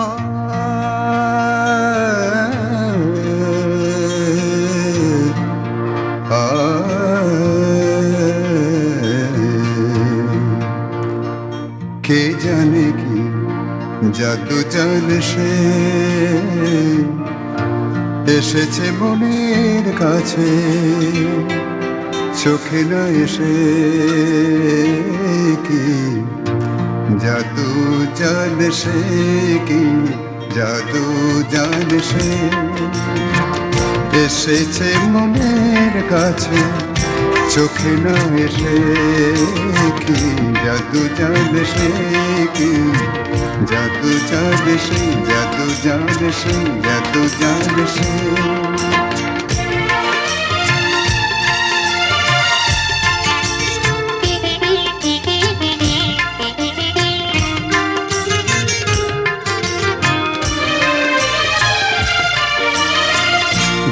কে জানে কি জাদু জানে সে? এসেছে মনের কাছে চোখে না এসে কি জাদু জানে সে কি জাদু জানে সে এসেছে মনের কাছে, চোখে না এসে কি, জাদু জানে সে কি, জাদু জানে সে, জাদু জানে সে, জাদু জানে সে।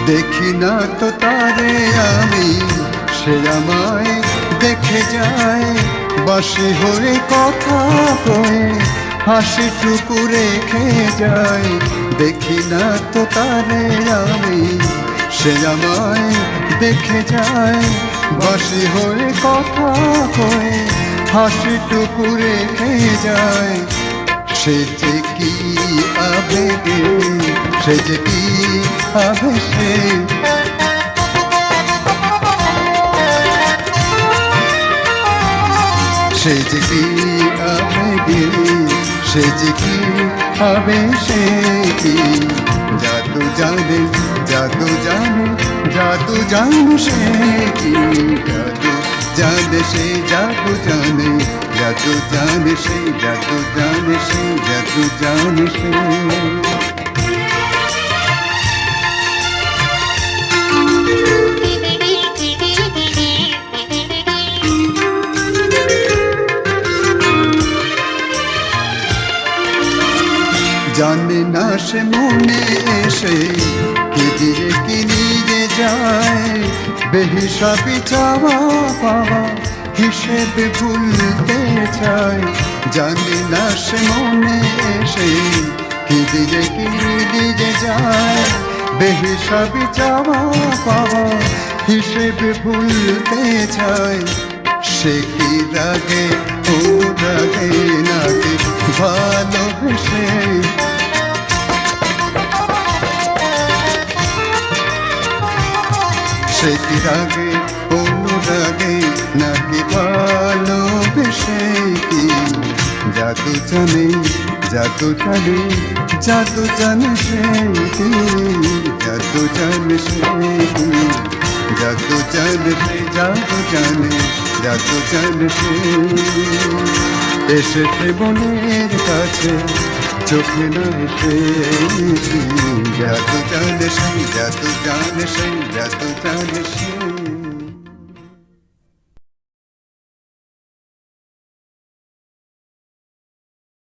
দেখি না তো তারে আমি, সে আমায় দেখে যায়। বাসি হয়ে কথা কয়ে হাসি টুকু রেখে যায়। দেখি না তো তারে আমি, সে আমায় দেখে যায়। বাসি হয়ে কথা কয়ে হাসি টুকু রেখে যায়। সে যে কি আবেগে, সে যে কি আবেশে সে যে কি আবেগে সে যে কি আবেশে কি? জাদু জানে জাদু জানে জাদু জানে সে কি? জাদু জানে সে, জাদু জানে জাদু জানে সে সে জানে সে। জানে না সে মনে এসে কি কি নিয়ে যায়? বেহিসাবি চাওয়া পাওয়া হিসেবে ভুলতে চায়। জানি না সে মনে এসে কি দিয়ে কি নিয়ে যায়? বেহিসাবি চাওয়া পাওয়া হিসেবে ভুলতে চায়। সে কি রাগে, ও রাগে নাগে, ভালোবেসে সে কি রাগে, অনুরাগে, নাকি ভালোবেসে কি? জাদু জানে জাদু জানে জাদু জানে সে কি? জাদু জানে সে কি? জাদু জানে সে, জাদু জানে জাদু জানে সে এসেছে মনের কাছে, চোখে না এসে Jatu Jana tô Jatu Jana Shri, Jatu Jana Shri.